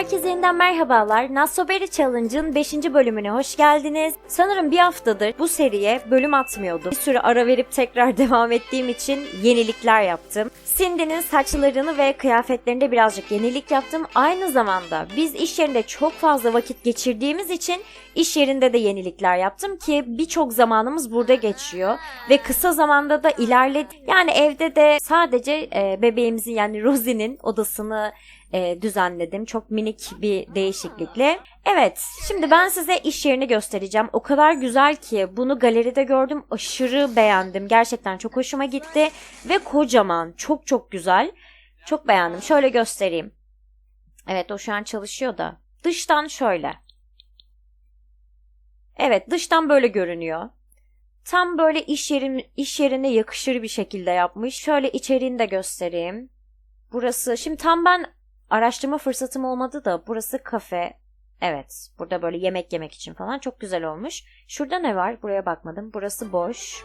Herkese yeniden merhabalar. Nasoberi Challenge'ın 5. bölümüne hoş geldiniz. Sanırım bir haftadır bu seriye bölüm atmıyordum. Bir süre ara verip tekrar devam ettiğim için yenilikler yaptım. Cindy'nin saçlarını ve kıyafetlerinde birazcık yenilik yaptım. Aynı zamanda biz iş yerinde çok fazla vakit geçirdiğimiz için iş yerinde de yenilikler yaptım ki birçok zamanımız burada geçiyor. Ve kısa zamanda da ilerledi. Yani evde de sadece e, bebeğimizin yani Rosie'nin odasını e, düzenledim. Çok minik bir değişiklikle. Evet, şimdi ben size iş yerini göstereceğim. O kadar güzel ki bunu galeride gördüm. Aşırı beğendim. Gerçekten çok hoşuma gitti. Ve kocaman. Çok çok güzel. Çok beğendim. Şöyle göstereyim. Evet o şu an çalışıyor da. Dıştan şöyle. Evet dıştan böyle görünüyor. Tam böyle iş yerin iş yerine yakışır bir şekilde yapmış. Şöyle içeriğini de göstereyim. Burası şimdi tam ben araştırma fırsatım olmadı da burası kafe. Evet, burada böyle yemek yemek için falan çok güzel olmuş. Şurada ne var? Buraya bakmadım. Burası boş.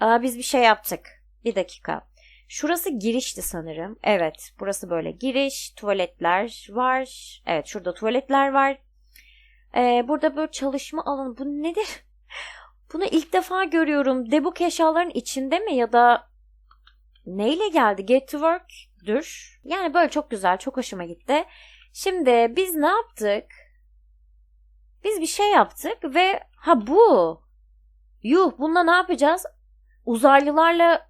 Aa, biz bir şey yaptık. Bir dakika. Şurası girişti sanırım. Evet, burası böyle giriş, tuvaletler var. Evet, şurada tuvaletler var. Ee, burada böyle çalışma alanı. Bu nedir? Bunu ilk defa görüyorum. Debuk eşyaların içinde mi ya da neyle geldi? Get to work dur. Yani böyle çok güzel, çok hoşuma gitti. Şimdi biz ne yaptık? Biz bir şey yaptık ve ha bu. Yuh bununla ne yapacağız? Uzaylılarla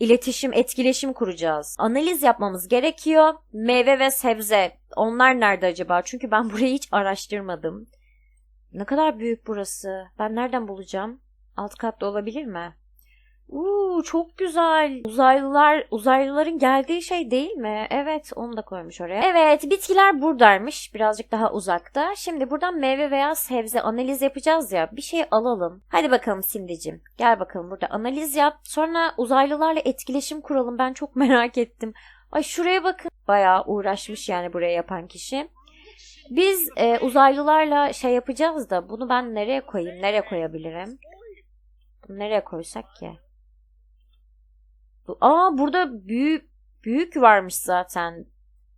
iletişim, etkileşim kuracağız. Analiz yapmamız gerekiyor. Meyve ve sebze. Onlar nerede acaba? Çünkü ben burayı hiç araştırmadım. Ne kadar büyük burası. Ben nereden bulacağım? Alt katta olabilir mi? Uuu çok güzel. Uzaylılar, uzaylıların geldiği şey değil mi? Evet onu da koymuş oraya. Evet bitkiler buradaymış. Birazcık daha uzakta. Şimdi buradan meyve veya sebze analiz yapacağız ya. Bir şey alalım. Hadi bakalım Sindicim. Gel bakalım burada analiz yap. Sonra uzaylılarla etkileşim kuralım. Ben çok merak ettim. Ay şuraya bakın. Bayağı uğraşmış yani buraya yapan kişi. Biz e, uzaylılarla şey yapacağız da bunu ben nereye koyayım? Nereye koyabilirim? Bunu nereye koysak ki? Aa burada büyük büyük varmış zaten.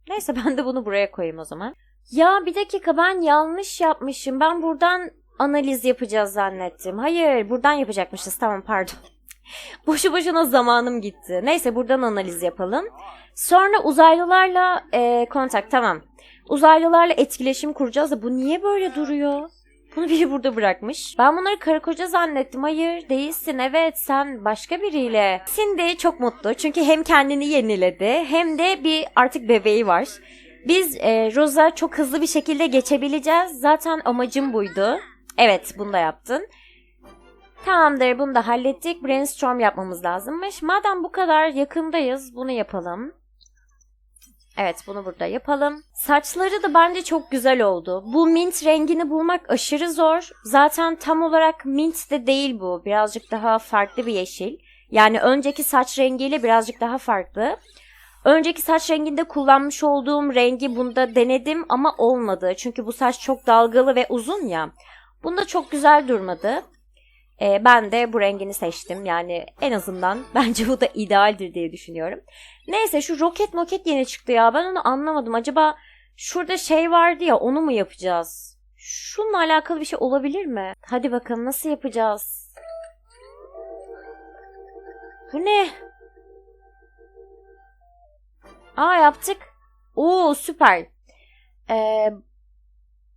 Neyse ben de bunu buraya koyayım o zaman. Ya bir dakika ben yanlış yapmışım. Ben buradan analiz yapacağız zannettim. Hayır buradan yapacakmışız. Tamam pardon. Boşu boşuna zamanım gitti. Neyse buradan analiz yapalım. Sonra uzaylılarla e, kontak tamam. Uzaylılarla etkileşim kuracağız da bu niye böyle duruyor? Bunu biri burada bırakmış. Ben bunları karı koca zannettim. Hayır değilsin. Evet sen başka biriyle. Cindy çok mutlu. Çünkü hem kendini yeniledi hem de bir artık bebeği var. Biz e, Rosa çok hızlı bir şekilde geçebileceğiz. Zaten amacım buydu. Evet bunu da yaptın. Tamamdır bunu da hallettik. Brainstorm yapmamız lazımmış. Madem bu kadar yakındayız bunu yapalım. Evet bunu burada yapalım. Saçları da bence çok güzel oldu. Bu mint rengini bulmak aşırı zor. Zaten tam olarak mint de değil bu. Birazcık daha farklı bir yeşil. Yani önceki saç rengiyle birazcık daha farklı. Önceki saç renginde kullanmış olduğum rengi bunda denedim ama olmadı. Çünkü bu saç çok dalgalı ve uzun ya. Bunda çok güzel durmadı. Ee, ben de bu rengini seçtim. Yani en azından bence bu da idealdir diye düşünüyorum. Neyse şu roket moket yeni çıktı ya. Ben onu anlamadım. Acaba şurada şey vardı ya onu mu yapacağız? Şununla alakalı bir şey olabilir mi? Hadi bakalım nasıl yapacağız? Bu ne? Aa yaptık. Oo süper. Ee,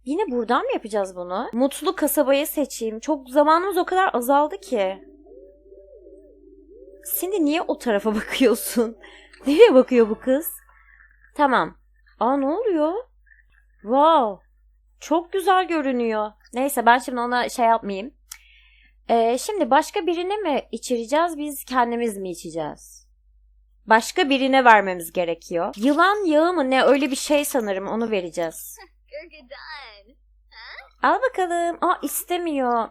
Yine buradan mı yapacağız bunu? Mutlu kasabayı seçeyim. Çok zamanımız o kadar azaldı ki. Cindy niye o tarafa bakıyorsun? Nereye bakıyor bu kız? Tamam. Aa ne oluyor? Wow. Çok güzel görünüyor. Neyse ben şimdi ona şey yapmayayım. Ee, şimdi başka birine mi içireceğiz biz kendimiz mi içeceğiz? Başka birine vermemiz gerekiyor. Yılan yağı mı ne öyle bir şey sanırım onu vereceğiz. Al bakalım. Aa istemiyor.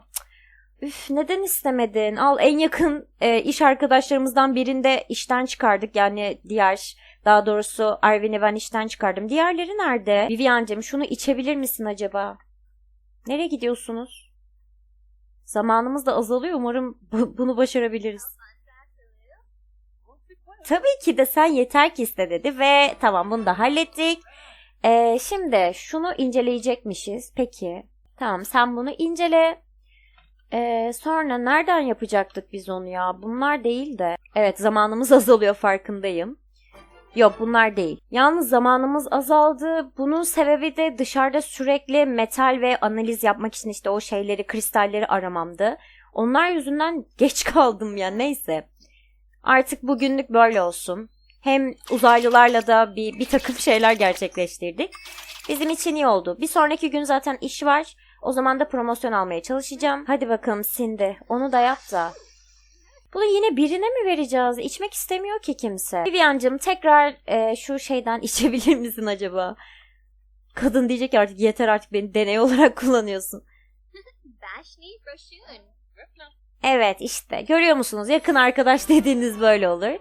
Üf neden istemedin? Al en yakın e, iş arkadaşlarımızdan birinde işten çıkardık. Yani diğer daha doğrusu Arvin'i ben işten çıkardım. Diğerleri nerede? Vivian'cığım şunu içebilir misin acaba? Nereye gidiyorsunuz? Zamanımız da azalıyor. Umarım bu, bunu başarabiliriz. Tabii ki de sen yeter ki iste dedi ve tamam bunu da hallettik. Ee, şimdi şunu inceleyecekmişiz. Peki. Tamam sen bunu incele. Ee, sonra nereden yapacaktık biz onu ya? Bunlar değil de. Evet zamanımız azalıyor farkındayım. Yok bunlar değil. Yalnız zamanımız azaldı. Bunun sebebi de dışarıda sürekli metal ve analiz yapmak için işte o şeyleri, kristalleri aramamdı. Onlar yüzünden geç kaldım ya neyse. Artık bugünlük böyle olsun. Hem uzaylılarla da bir, bir takım şeyler gerçekleştirdik. Bizim için iyi oldu. Bir sonraki gün zaten iş var. O zaman da promosyon almaya çalışacağım. Hadi bakalım Cindy. Onu da yap da. Bunu yine birine mi vereceğiz? İçmek istemiyor ki kimse. Vivian'cığım tekrar e, şu şeyden içebilir misin acaba? Kadın diyecek ki artık yeter artık beni deney olarak kullanıyorsun. Evet işte görüyor musunuz yakın arkadaş dediğiniz böyle olur.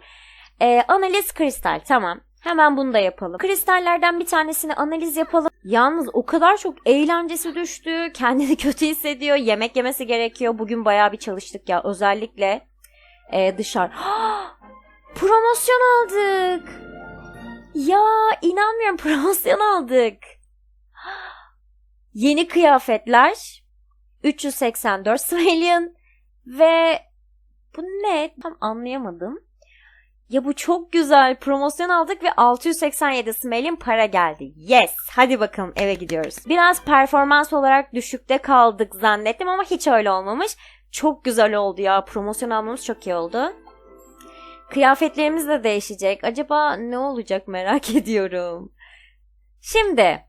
Ee, analiz kristal tamam. Hemen bunu da yapalım. Kristallerden bir tanesini analiz yapalım. Yalnız o kadar çok eğlencesi düştü. Kendini kötü hissediyor. Yemek yemesi gerekiyor. Bugün bayağı bir çalıştık ya. Özellikle e, dışarı. promosyon aldık. Ya inanmıyorum promosyon aldık. Yeni kıyafetler. 384 Smalian. Ve bu ne? Tam anlayamadım. Ya bu çok güzel. Promosyon aldık ve 687 Smel'in para geldi. Yes. Hadi bakalım eve gidiyoruz. Biraz performans olarak düşükte kaldık zannettim ama hiç öyle olmamış. Çok güzel oldu ya. Promosyon almamız çok iyi oldu. Kıyafetlerimiz de değişecek. Acaba ne olacak merak ediyorum. Şimdi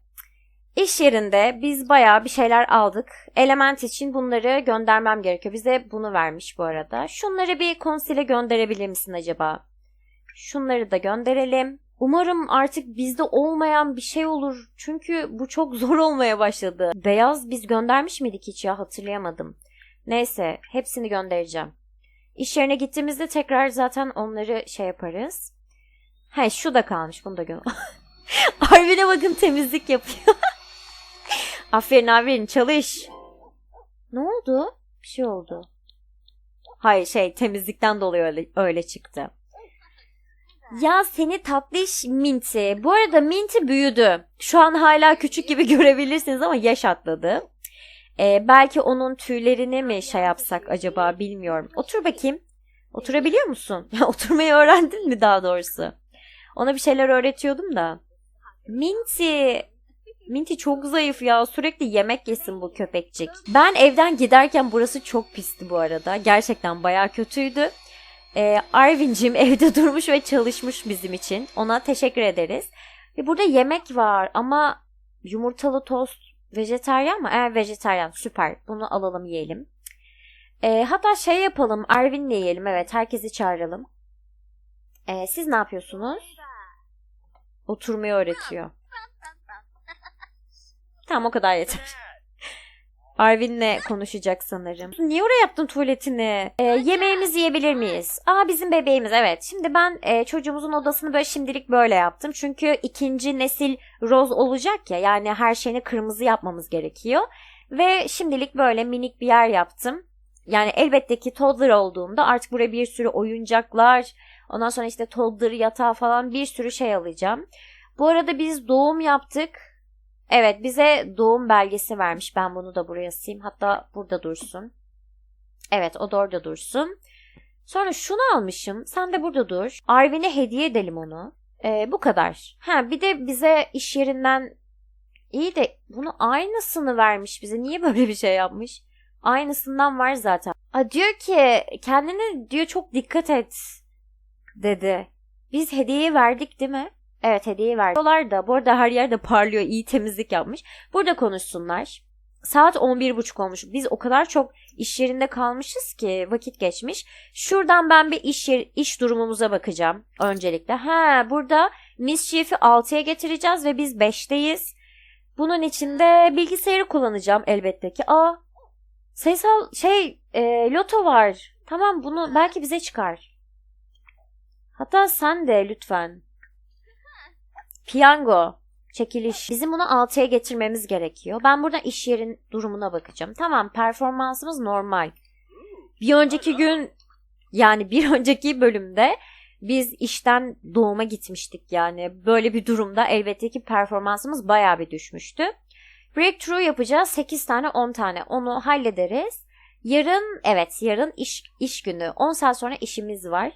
iş yerinde biz bayağı bir şeyler aldık. Element için bunları göndermem gerekiyor. Bize bunu vermiş bu arada. Şunları bir konsile gönderebilir misin acaba? Şunları da gönderelim. Umarım artık bizde olmayan bir şey olur. Çünkü bu çok zor olmaya başladı. Beyaz biz göndermiş miydik hiç ya hatırlayamadım. Neyse hepsini göndereceğim. İş yerine gittiğimizde tekrar zaten onları şey yaparız. He şu da kalmış bunu da gö Arvin'e bakın temizlik yapıyor. aferin aferin çalış. Ne oldu? Bir şey oldu. Hayır şey temizlikten dolayı öyle, öyle çıktı. Ya seni tatlış Minty. Bu arada Minty büyüdü. Şu an hala küçük gibi görebilirsiniz ama yaş atladı. Ee, belki onun tüylerini mi şey yapsak acaba bilmiyorum. Otur bakayım. Oturabiliyor musun? Ya oturmayı öğrendin mi daha doğrusu? Ona bir şeyler öğretiyordum da. Minty. Minty çok zayıf ya. Sürekli yemek yesin bu köpekçik. Ben evden giderken burası çok pisti bu arada. Gerçekten baya kötüydü. Ee, Arvin'cim evde durmuş ve çalışmış bizim için. Ona teşekkür ederiz. Ve burada yemek var ama yumurtalı tost vejeteryan mı? Evet vejeteryan süper. Bunu alalım yiyelim. Ee, hatta şey yapalım Arvin'le yiyelim. Evet herkesi çağıralım. Ee, siz ne yapıyorsunuz? Oturmayı öğretiyor. Tamam o kadar yeter. Arvin'le konuşacak sanırım. Niye oraya yaptın tuvaletini? Ee, yemeğimizi yiyebilir miyiz? Aa bizim bebeğimiz evet. Şimdi ben e, çocuğumuzun odasını böyle şimdilik böyle yaptım. Çünkü ikinci nesil roz olacak ya. Yani her şeyini kırmızı yapmamız gerekiyor. Ve şimdilik böyle minik bir yer yaptım. Yani elbette ki toddler olduğumda artık buraya bir sürü oyuncaklar, ondan sonra işte toddler yatağı falan bir sürü şey alacağım. Bu arada biz doğum yaptık. Evet bize doğum belgesi vermiş. Ben bunu da buraya sileyim. Hatta burada dursun. Evet o da orada dursun. Sonra şunu almışım. Sen de burada dur. Arvin'e hediye edelim onu. Ee, bu kadar. Ha bir de bize iş yerinden iyi de bunu aynısını vermiş bize. Niye böyle bir şey yapmış? Aynısından var zaten. A, diyor ki kendine diyor çok dikkat et dedi. Biz hediyeyi verdik değil mi? Evet hediye verdik. Dolar da bu arada her yerde parlıyor. iyi temizlik yapmış. Burada konuşsunlar. Saat 11.30 olmuş. Biz o kadar çok iş yerinde kalmışız ki vakit geçmiş. Şuradan ben bir iş yer, iş durumumuza bakacağım öncelikle. Ha burada Mischief'i 6'ya getireceğiz ve biz 5'teyiz. Bunun için de bilgisayarı kullanacağım elbette ki. Aa sayısal şey e, loto var. Tamam bunu belki bize çıkar. Hatta sen de lütfen. Piyango. Çekiliş. Bizim bunu 6'ya getirmemiz gerekiyor. Ben burada iş yerin durumuna bakacağım. Tamam performansımız normal. Bir önceki gün yani bir önceki bölümde Biz işten doğuma gitmiştik yani. Böyle bir durumda elbette ki performansımız bayağı bir düşmüştü. Breakthrough yapacağız. 8 tane 10 tane. Onu hallederiz. Yarın evet yarın iş, iş günü. 10 saat sonra işimiz var.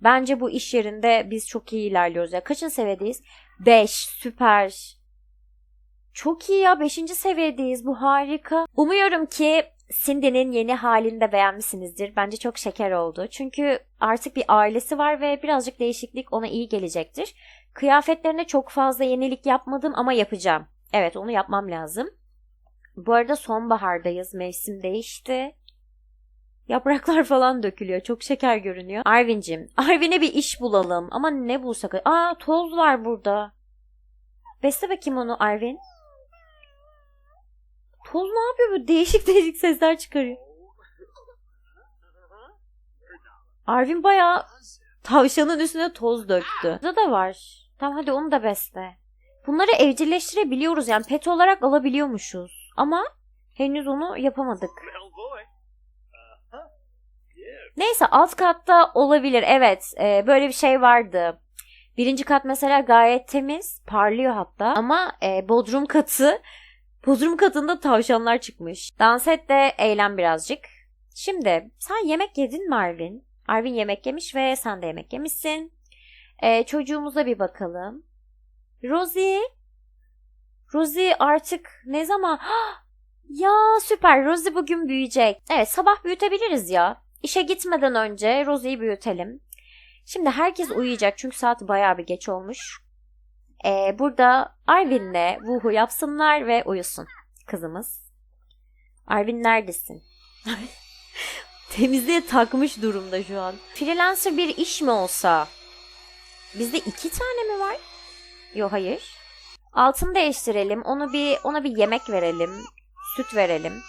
Bence bu iş yerinde biz çok iyi ilerliyoruz. Ya kaçın seviyedeyiz? 5 süper. Çok iyi ya 5. seviyedeyiz. Bu harika. Umuyorum ki Cindy'nin yeni halini de beğenmişsinizdir. Bence çok şeker oldu. Çünkü artık bir ailesi var ve birazcık değişiklik ona iyi gelecektir. Kıyafetlerine çok fazla yenilik yapmadım ama yapacağım. Evet onu yapmam lazım. Bu arada sonbahardayız. Mevsim değişti. Yapraklar falan dökülüyor. Çok şeker görünüyor. Arvin'cim. Arvin'e bir iş bulalım. Ama ne bulsak? Aa toz var burada. Besle bakayım onu Arvin. Toz ne yapıyor bu? Değişik değişik sesler çıkarıyor. Arvin bayağı tavşanın üstüne toz döktü. Burada da var. Tamam hadi onu da besle. Bunları evcilleştirebiliyoruz yani pet olarak alabiliyormuşuz. Ama henüz onu yapamadık. Neyse alt katta olabilir evet e, böyle bir şey vardı. Birinci kat mesela gayet temiz parlıyor hatta ama e, bodrum katı bodrum katında tavşanlar çıkmış. Dans et de eğlen birazcık. Şimdi sen yemek yedin mi Arvin? Arvin yemek yemiş ve sen de yemek yemişsin. E, çocuğumuza bir bakalım. Rosie. Rosie artık ne zaman? ya süper Rosie bugün büyüyecek. Evet sabah büyütebiliriz ya. İşe gitmeden önce Rosie'yi büyütelim. Şimdi herkes uyuyacak çünkü saat bayağı bir geç olmuş. Ee, burada Arvin'le Wuhu yapsınlar ve uyusun kızımız. Arvin neredesin? Temizliğe takmış durumda şu an. Freelancer bir iş mi olsa? Bizde iki tane mi var? Yok hayır. Altını değiştirelim. Onu bir ona bir yemek verelim. Süt verelim.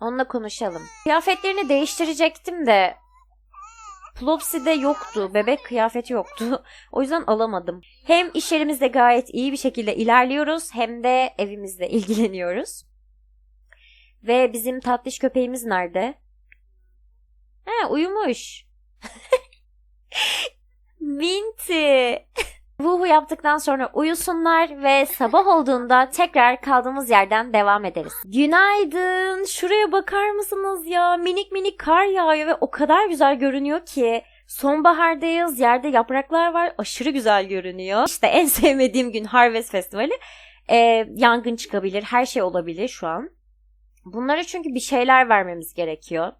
Onunla konuşalım. Kıyafetlerini değiştirecektim de Plopsy'de yoktu. Bebek kıyafeti yoktu. O yüzden alamadım. Hem iş yerimizde gayet iyi bir şekilde ilerliyoruz hem de evimizle ilgileniyoruz. Ve bizim tatlış köpeğimiz nerede? He uyumuş. Minty. Vuhu yaptıktan sonra uyusunlar ve sabah olduğunda tekrar kaldığımız yerden devam ederiz. Günaydın. Şuraya bakar mısınız ya? Minik minik kar yağıyor ve o kadar güzel görünüyor ki. Sonbahardayız. Yerde yapraklar var. Aşırı güzel görünüyor. İşte en sevmediğim gün Harvest Festivali. Ee, yangın çıkabilir. Her şey olabilir şu an. Bunlara çünkü bir şeyler vermemiz gerekiyor.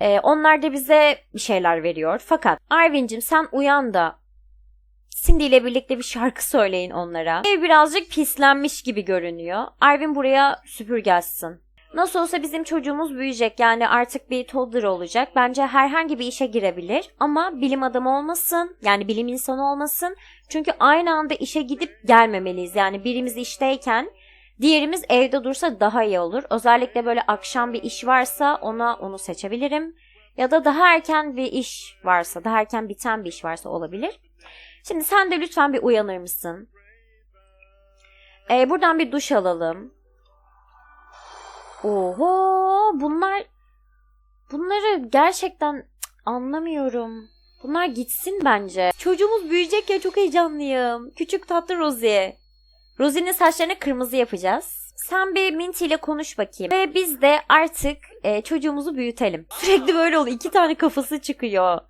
Ee, onlar da bize bir şeyler veriyor. Fakat Arvin'cim sen uyan da Cindy ile birlikte bir şarkı söyleyin onlara. Ev birazcık pislenmiş gibi görünüyor. Arvin buraya süpürgelsin. Nasıl olsa bizim çocuğumuz büyüyecek yani artık bir toddler olacak. Bence herhangi bir işe girebilir ama bilim adamı olmasın yani bilim insanı olmasın. Çünkü aynı anda işe gidip gelmemeliyiz. Yani birimiz işteyken diğerimiz evde dursa daha iyi olur. Özellikle böyle akşam bir iş varsa ona onu seçebilirim. Ya da daha erken bir iş varsa, daha erken biten bir iş varsa olabilir. Şimdi sen de lütfen bir uyanır mısın? Ee, buradan bir duş alalım. Oho bunlar bunları gerçekten anlamıyorum. Bunlar gitsin bence. Çocuğumuz büyüyecek ya çok heyecanlıyım. Küçük tatlı Rosie. Rosie'nin saçlarını kırmızı yapacağız. Sen bir Minty ile konuş bakayım. Ve biz de artık e, çocuğumuzu büyütelim. Sürekli böyle oluyor. İki tane kafası çıkıyor.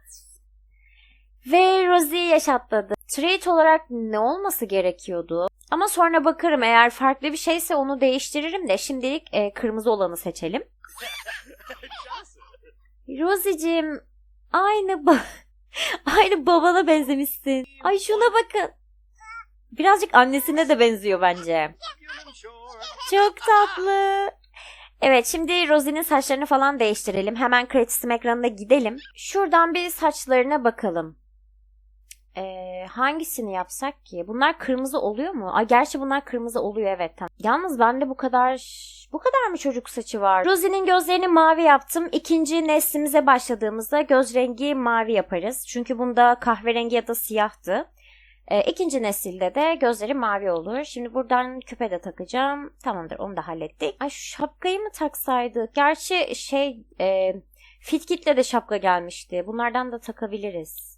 Ve Rosie yaşatladı. Trait olarak ne olması gerekiyordu? Ama sonra bakarım eğer farklı bir şeyse onu değiştiririm de şimdilik e, kırmızı olanı seçelim. Rosie'cim aynı ba aynı babana benzemişsin. Ay şuna bakın. Birazcık annesine de benziyor bence. Çok tatlı. Evet şimdi Rosie'nin saçlarını falan değiştirelim. Hemen kredisim ekranına gidelim. Şuradan bir saçlarına bakalım. Ee, hangisini yapsak ki? Bunlar kırmızı oluyor mu? Ay gerçi bunlar kırmızı oluyor evet. Tamam. Yalnız bende bu kadar bu kadar mı çocuk saçı var? Rosie'nin gözlerini mavi yaptım. İkinci neslimize başladığımızda göz rengi mavi yaparız. Çünkü bunda kahverengi ya da siyahtı. Ee, ikinci nesilde de gözleri mavi olur. Şimdi buradan küpe de takacağım. Tamamdır onu da hallettik. Ay şu şapkayı mı taksaydık? Gerçi şey e, Fitkitle de şapka gelmişti. Bunlardan da takabiliriz.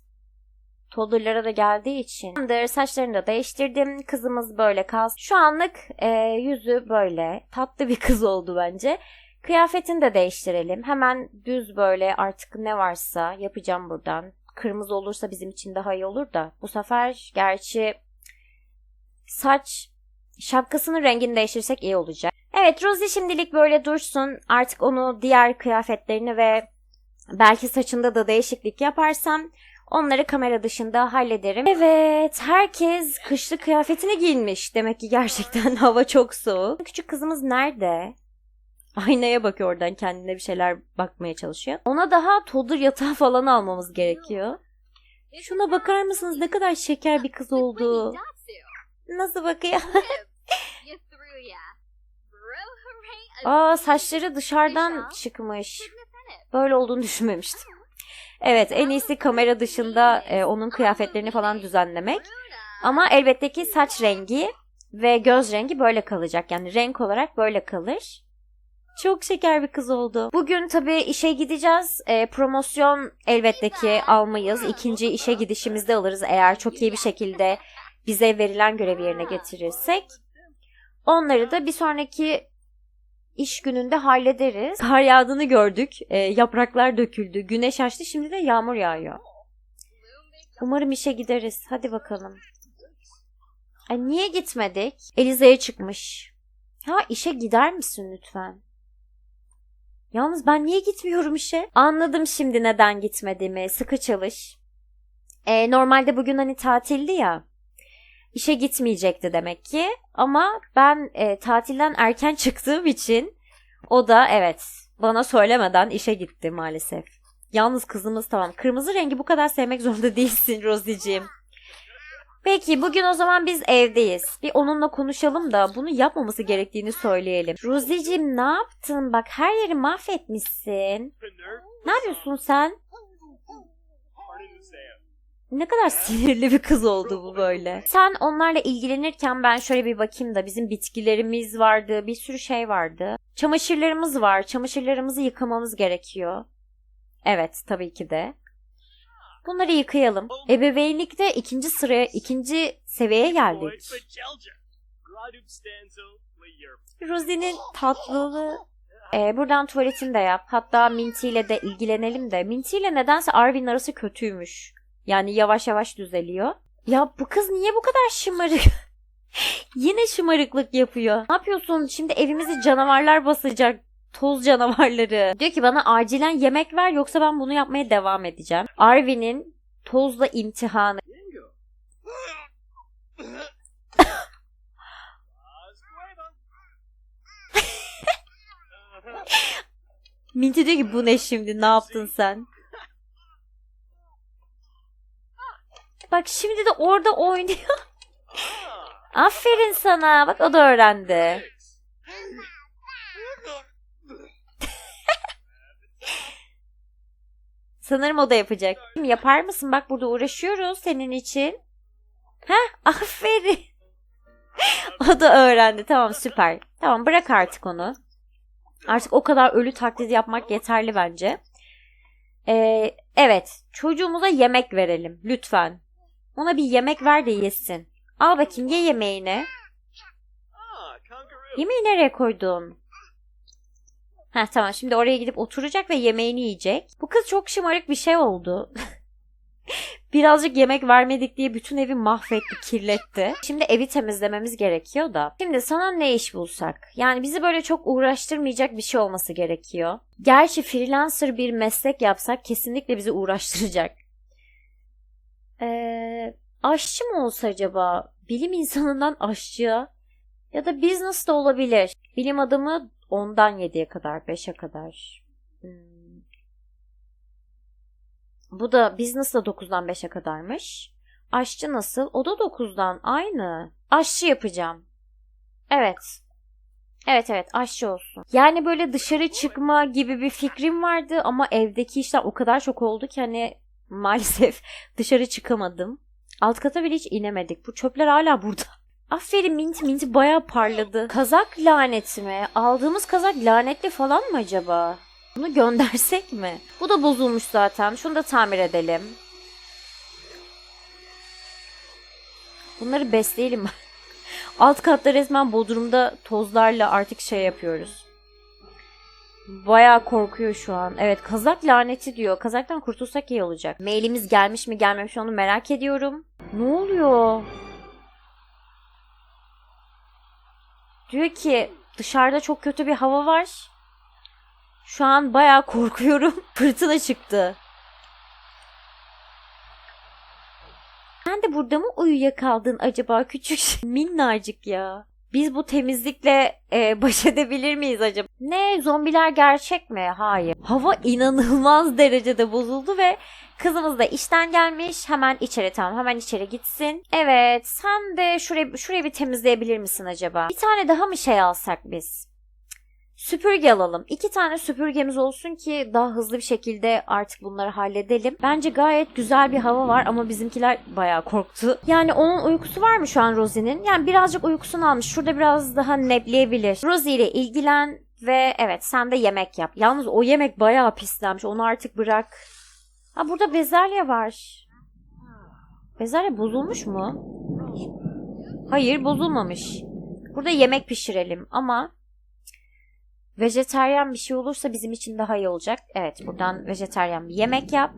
Toddler'lara da geldiği için. Saçlarını da değiştirdim. Kızımız böyle kalsın. Şu anlık e, yüzü böyle. Tatlı bir kız oldu bence. Kıyafetini de değiştirelim. Hemen düz böyle artık ne varsa yapacağım buradan. Kırmızı olursa bizim için daha iyi olur da. Bu sefer gerçi saç şapkasının rengini değiştirsek iyi olacak. Evet Rosie şimdilik böyle dursun. Artık onu diğer kıyafetlerini ve belki saçında da değişiklik yaparsam onları kamera dışında hallederim. Evet herkes kışlık kıyafetini giyinmiş. Demek ki gerçekten hava çok soğuk. Küçük kızımız nerede? Aynaya bakıyor oradan kendine bir şeyler bakmaya çalışıyor. Ona daha todur yatağı falan almamız gerekiyor. Şuna bakar mısınız ne kadar şeker bir kız oldu. Nasıl bakıyor? Aa saçları dışarıdan çıkmış. Böyle olduğunu düşünmemiştim. Evet en iyisi kamera dışında e, onun kıyafetlerini falan düzenlemek. Ama elbette ki saç rengi ve göz rengi böyle kalacak. Yani renk olarak böyle kalır. Çok şeker bir kız oldu. Bugün tabii işe gideceğiz. E, promosyon elbette ki almayız. İkinci işe gidişimizde alırız eğer çok iyi bir şekilde bize verilen görevi yerine getirirsek. Onları da bir sonraki iş gününde hallederiz. Kar yağdığını gördük. E, yapraklar döküldü. Güneş açtı. Şimdi de yağmur yağıyor. Umarım işe gideriz. Hadi bakalım. Ay niye gitmedik? Eliza'ya çıkmış. Ya işe gider misin lütfen? Yalnız ben niye gitmiyorum işe? Anladım şimdi neden gitmediğimi. Sıkı çalış. E, normalde bugün hani tatildi ya. İşe gitmeyecekti demek ki. Ama ben e, tatilden erken çıktığım için o da evet bana söylemeden işe gitti maalesef. Yalnız kızımız tamam. Kırmızı rengi bu kadar sevmek zorunda değilsin Rosie'ciğim. Peki bugün o zaman biz evdeyiz. Bir onunla konuşalım da bunu yapmaması gerektiğini söyleyelim. Rosie'ciğim ne yaptın? Bak her yeri mahvetmişsin. Ne yapıyorsun sen? Ne kadar sinirli bir kız oldu bu böyle. Sen onlarla ilgilenirken ben şöyle bir bakayım da bizim bitkilerimiz vardı, bir sürü şey vardı. Çamaşırlarımız var. Çamaşırlarımızı yıkamamız gerekiyor. Evet, tabii ki de. Bunları yıkayalım. Ebeveynlikte ikinci sıraya, ikinci seviyeye geldik. Rosie'nin tatlılığı. Ee, buradan tuvaletini de yap. Hatta Minty ile de ilgilenelim de. Minty ile nedense Arvin arası kötüymüş. Yani yavaş yavaş düzeliyor. Ya bu kız niye bu kadar şımarık? Yine şımarıklık yapıyor. Ne yapıyorsun? Şimdi evimizi canavarlar basacak. Toz canavarları. Diyor ki bana acilen yemek ver yoksa ben bunu yapmaya devam edeceğim. Arvin'in tozla imtihanı. Minty diyor ki bu ne şimdi ne yaptın sen? Bak şimdi de orada oynuyor. Aferin sana. Bak o da öğrendi. Sanırım o da yapacak. Yapar mısın? Bak burada uğraşıyoruz senin için. Heh, aferin. o da öğrendi. Tamam süper. Tamam bırak artık onu. Artık o kadar ölü taklidi yapmak yeterli bence. Ee, evet. Çocuğumuza yemek verelim. Lütfen. Ona bir yemek ver de yesin. Al bakayım ye yemeğini. Yemeği nereye koydun? Heh tamam şimdi oraya gidip oturacak ve yemeğini yiyecek. Bu kız çok şımarık bir şey oldu. Birazcık yemek vermedik diye bütün evi mahvetti, kirletti. Şimdi evi temizlememiz gerekiyor da. Şimdi sana ne iş bulsak? Yani bizi böyle çok uğraştırmayacak bir şey olması gerekiyor. Gerçi freelancer bir meslek yapsak kesinlikle bizi uğraştıracak. Ee, aşçı mı olsa acaba? Bilim insanından aşçıya ya da business da olabilir. Bilim adamı 10'dan 7'ye kadar, 5'e kadar. Hmm. Bu da business da 9'dan 5'e kadarmış. Aşçı nasıl? O da 9'dan aynı. Aşçı yapacağım. Evet. Evet evet aşçı olsun. Yani böyle dışarı çıkma gibi bir fikrim vardı ama evdeki işler o kadar çok oldu ki hani maalesef dışarı çıkamadım. Alt kata bile hiç inemedik. Bu çöpler hala burada. Aferin Minti Minti bayağı parladı. Kazak laneti mi? Aldığımız kazak lanetli falan mı acaba? Bunu göndersek mi? Bu da bozulmuş zaten. Şunu da tamir edelim. Bunları besleyelim. Alt katta resmen bodrumda tozlarla artık şey yapıyoruz. Bayağı korkuyor şu an. Evet kazak laneti diyor. Kazaktan kurtulsak iyi olacak. Mailimiz gelmiş mi gelmemiş mi onu merak ediyorum. Ne oluyor? Diyor ki dışarıda çok kötü bir hava var. Şu an bayağı korkuyorum. Fırtına çıktı. Sen de burada mı uyuyakaldın acaba küçük minnacık ya? Biz bu temizlikle e, baş edebilir miyiz acaba? Ne zombiler gerçek mi? Hayır. Hava inanılmaz derecede bozuldu ve kızımız da işten gelmiş. Hemen içeri tamam hemen içeri gitsin. Evet sen de şurayı, şurayı bir temizleyebilir misin acaba? Bir tane daha mı şey alsak biz? Süpürge alalım. İki tane süpürgemiz olsun ki daha hızlı bir şekilde artık bunları halledelim. Bence gayet güzel bir hava var ama bizimkiler bayağı korktu. Yani onun uykusu var mı şu an Rosie'nin? Yani birazcık uykusunu almış. Şurada biraz daha nebleyebilir. Rosie ile ilgilen ve evet sen de yemek yap. Yalnız o yemek bayağı pislenmiş. Onu artık bırak. Ha burada bezelye var. Bezelye bozulmuş mu? Hayır bozulmamış. Burada yemek pişirelim ama Vejeteryan bir şey olursa bizim için daha iyi olacak. Evet buradan vejeteryan bir yemek yap.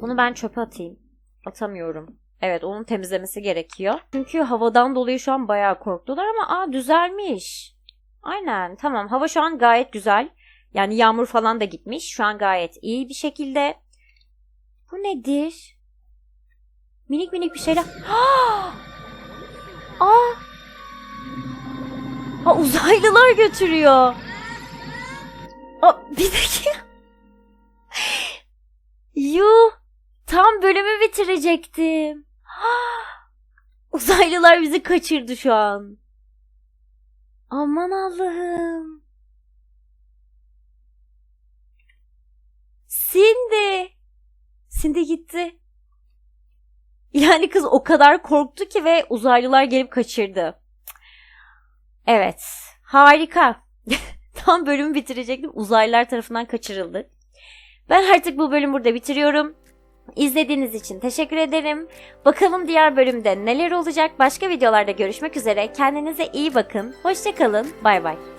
Bunu ben çöpe atayım. Atamıyorum. Evet onun temizlemesi gerekiyor. Çünkü havadan dolayı şu an bayağı korktular ama aa düzelmiş. Aynen tamam hava şu an gayet güzel. Yani yağmur falan da gitmiş. Şu an gayet iyi bir şekilde. Bu nedir? Minik minik bir şeyler. Aa! Ha uzaylılar götürüyor. Aa, bir dakika. Yuh. Tam bölümü bitirecektim. Uzaylılar bizi kaçırdı şu an. Aman Allah'ım. Cindy. Cindy gitti. Yani kız o kadar korktu ki ve uzaylılar gelip kaçırdı. Evet. Harika. Tam bölümü bitirecektim. Uzaylılar tarafından kaçırıldık. Ben artık bu bölümü burada bitiriyorum. İzlediğiniz için teşekkür ederim. Bakalım diğer bölümde neler olacak. Başka videolarda görüşmek üzere. Kendinize iyi bakın. Hoşçakalın. Bay bay.